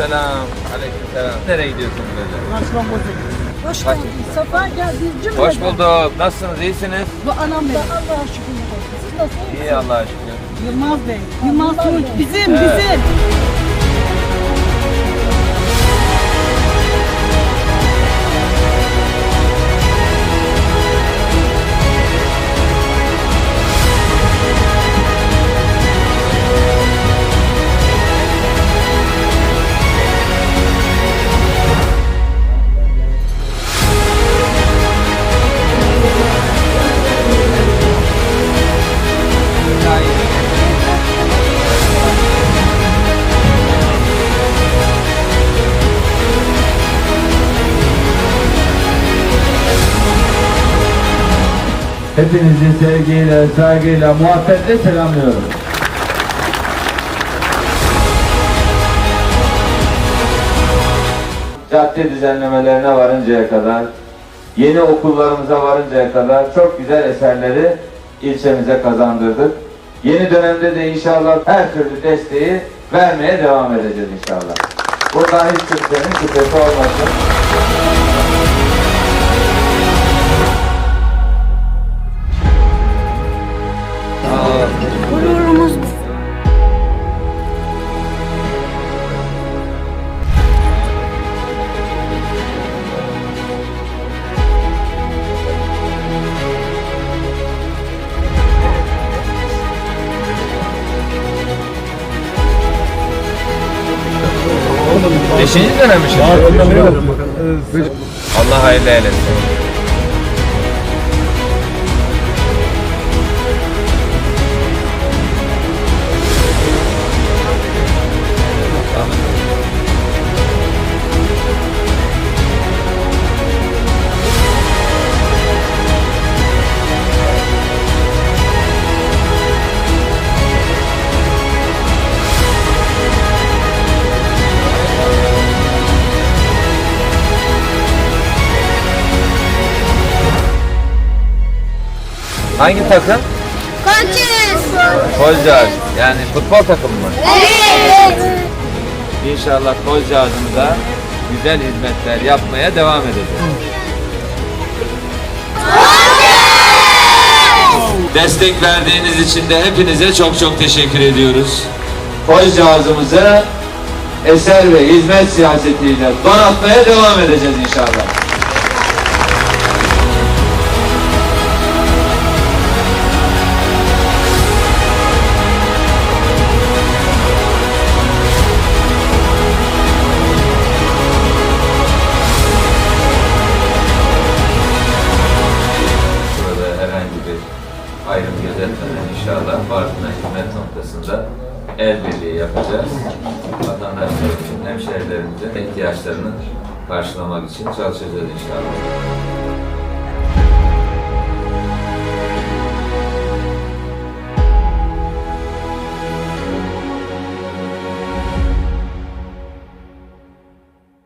Aleykümselam. Aleykümselam. Nereye gidiyorsun böyle? Hoş geldin. Safa geldin. Cümleden. Hoş bulduk. Nasılsınız? İyisiniz? Bu anam benim. Allah'a şükür. Siz nasılsınız? İyi Allah'a şükür. Yılmaz Bey. Yılmaz Tunç. Bizim, Evet. bizim. Hepinizi sevgiyle, saygıyla, muhabbetle selamlıyorum. Cadde düzenlemelerine varıncaya kadar, yeni okullarımıza varıncaya kadar çok güzel eserleri ilçemize kazandırdık. Yeni dönemde de inşallah her türlü desteği vermeye devam edeceğiz inşallah. Burada hiç kimsenin şüphesi olmasın. Beşinci dönem mi şimdi? Allah hayırlı eylesin. Hangi takım? Koçuz. Kolcağız. Yani futbol takımı mı? Evet. İnşallah Kolcağız'ımıza güzel hizmetler yapmaya devam edeceğiz. Destek verdiğiniz için de hepinize çok çok teşekkür ediyoruz. Kolcağızımızı eser ve hizmet siyasetiyle donatmaya devam edeceğiz inşallah. İnşallah Bartın'a hizmet noktasında el birliği yapacağız. Vatandaşlarımızın, hemşehrilerimizin ihtiyaçlarını karşılamak için çalışacağız inşallah.